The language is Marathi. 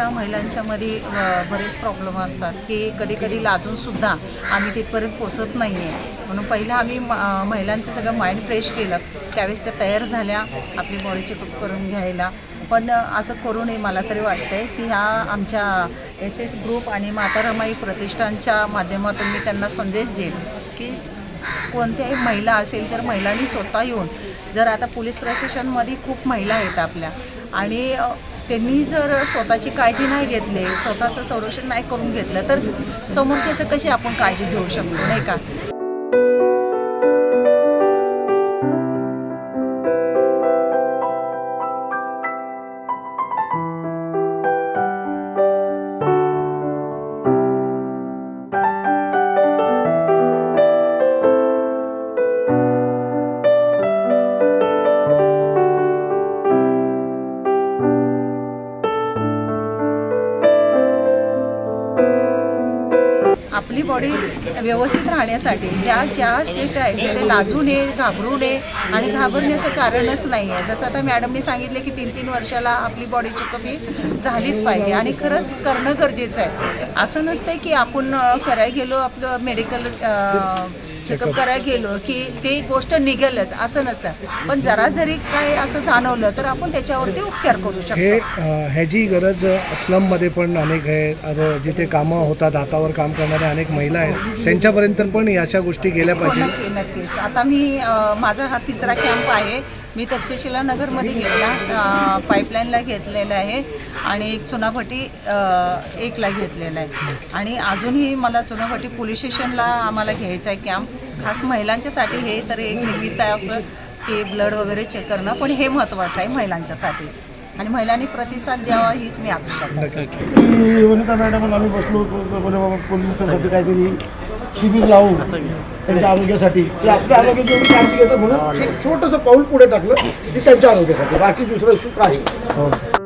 महिलांच्यामध्ये बरेच प्रॉब्लेम असतात की कधी कधी लाजूनसुद्धा आम्ही तिथपर्यंत पोचत नाही आहे म्हणून पहिलं आम्ही म- महिलांचं सगळं माइंड फ्रेश केलं. त्यावेळेस त्या तयार झाल्या आपली बॉडी चेकअप करून घ्यायला. पण असं करू नये मला तरी वाटतं आहे की ह्या आमच्या एस एस ग्रुप आणि माता रमाई प्रतिष्ठानच्या माध्यमातून मी त्यांना संदेश देईन की कोणत्याही महिला असेल तर महिलांनी स्वतः येऊन जर आता पोलीस प्रशासनमध्ये खूप महिला आहेत आपल्या आणि त्यांनी जर स्वतःची काळजी नाही घेतली स्वतःचं संरक्षण नाही करून घेतलं तर समोरच्याचं कशी आपण काळजी घेऊ शकतो नाही का? आपली बॉडी व्यवस्थित राहण्यासाठी त्या ज्या टेस्ट आहेत ते लाजू नये घाबरू नये आणि घाबरण्याचं कारणच नाही आहे. जसं आता मॅडमने सांगितले की तीन तीन वर्षाला आपली बॉडी चेकअप ही झालीच पाहिजे आणि खरंच करणं गरजेचं आहे. असं नसतं की आपण कराय करायला गेलो आपलं मेडिकल चेकअप करायला गेलो की ते गोष्ट निघेलच असं नसतं. पण जरा जरी काय असं जाणवलं तर आपण त्याच्यावरती उपचार करू हे शकतो अ, ह्याची गरज स्लममध्ये पण अनेक आहे. जिथे कामं होतात हातावर काम करणाऱ्या अनेक महिला आहेत त्यांच्यापर्यंत पण या अशा गोष्टी गेल्या हो पाहिजे. नक्की नक्कीच. आता मी अ, माझा हा तिसरा कॅम्प आहे. मी तक्षशिला नगरमध्ये घेतला पाईपलाईनला घेतलेला आहे आणि एक चुनाभटी एकला घेतलेला आहे. आणि अजूनही मला चुनाभटी पोलीस स्टेशनला आम्हाला घ्यायचा आहे कॅम्प खास महिलांच्यासाठी हे तर एक निमित्त आहे असं की ब्लड वगैरे चेक करणं पण हे महत्त्वाचं आहे महिलांच्यासाठी. आणि महिलांनी प्रतिसाद द्यावा हीच मी अपेक्षा मॅडम आम्ही बसलो होतो काहीतरी शिबिर लावू त्यांच्या आरोग्यासाठी. ते आपल्या आरोग्याची एवढी काळजी घेतात म्हणून एक छोटंसं पाऊल पुढे टाकलं की त्यांच्या आरोग्यासाठी. बाकी दुसरं सुख आहे.